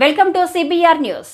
Welcome to CBR news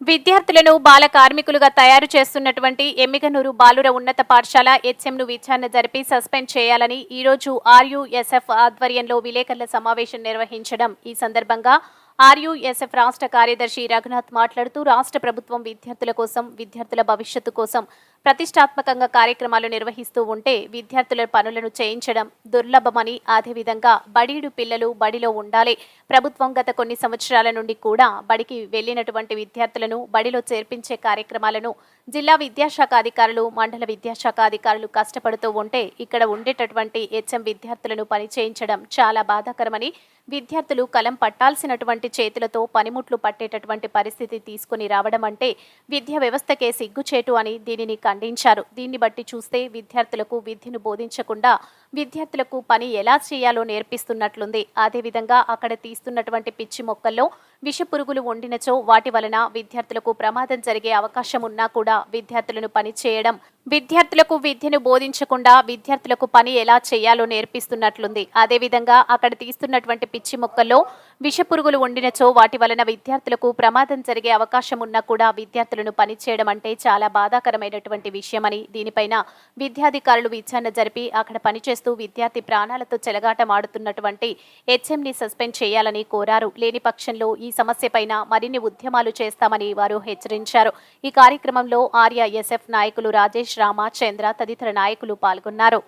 విద్యార్థులను బాల కార్మికులుగా తయారు చేస్తున్నటువంటి ఎమ్మిగనూరు బాలుర ఉన్నత పాఠశాల హెచ్ఎంను విచారణ జరిపి సస్పెండ్ చేయాలని ఈరోజు ఆర్యుఎస్ఎఫ్ ఆధ్వర్యంలో విలేకరుల సమావేశం నిర్వహించడం. ఈ సందర్భంగా ఆర్యుఎస్ఎఫ్ రాష్ట్ర కార్యదర్శి రఘునాథ్ మాట్లాడుతూ రాష్ట్ర ప్రభుత్వం విద్యార్థుల కోసం విద్యార్థుల భవిష్యత్తు కోసం ప్రతిష్టాత్మకంగా కార్యక్రమాలు నిర్వహిస్తూ ఉంటే విద్యార్థుల పనులను చేయించడం దుర్లభమని అదేవిధంగా బడీడు పిల్లలు బడిలో ఉండాలి. ప్రభుత్వం గత కొన్ని సంవత్సరాల నుండి కూడా బడికి వెళ్ళినటువంటి విద్యార్థులను బడిలో చేర్పించే కార్యక్రమాలను జిల్లా విద్యాశాఖ అధికారులు మండల విద్యాశాఖ అధికారులు కష్టపడుతూ ఉంటే ఇక్కడ ఉండేటటువంటి హెచ్ఎం విద్యార్థులను పని చేయించడం చాలా బాధాకరమని విద్యార్థులు కలం పట్టాల్సినటువంటి చేతులతో పనిముట్లు పట్టేటటువంటి పరిస్థితి తీసుకుని రావడం అంటే విద్యా వ్యవస్థకే సిగ్గుచేటు అని దీనిని ఖండించారు. దీన్ని బట్టి చూస్తే విద్యార్థులకు విద్యను బోధించకుండా విద్యార్థులకు పని ఎలా చేయాలో నేర్పిస్తున్నట్లుంది. అదేవిధంగా అక్కడ తీస్తున్నటువంటి పిచ్చి మొక్కల్లో విష పురుగులు వండినచో వాటి వలన విద్యార్థులకు ప్రమాదం జరిగే అవకాశం ఉన్నా కూడా విద్యార్థులను పని చేయడం విద్యార్థులకు విద్యను బోధించకుండా విద్యార్థులకు పని ఎలా చేయాలో నేర్పిస్తున్నట్లుంది. అదేవిధంగా అక్కడ తీస్తున్నటువంటి పిచ్చి మొక్కల్లో విషపురుగులు ఉండినచో వండినచో వాటి వలన విద్యార్థులకు ప్రమాదం జరిగే అవకాశం ఉన్నా కూడా విద్యార్థులను పనిచేయడం అంటే చాలా బాధాకరమైనటువంటి విషయమని దీనిపైన విద్యాధికారులు విచారణ జరిపి అక్కడ పనిచేస్తూ విద్యార్థి ప్రాణాలతో చెలగాటమాడుతున్నటువంటి హెచ్ఎంని సస్పెండ్ చేయాలని కోరారు. లేని పక్షంలో ఈ సమస్యపైన మరిన్ని ఉద్యమాలు చేస్తామని వారు హెచ్చరించారు. ఈ కార్యక్రమంలో ఆర్య ఎస్ఎఫ్ నాయకులు రాజేష్ రామ చంద్ర తదితర నాయకులు పాల్గొన్నారు.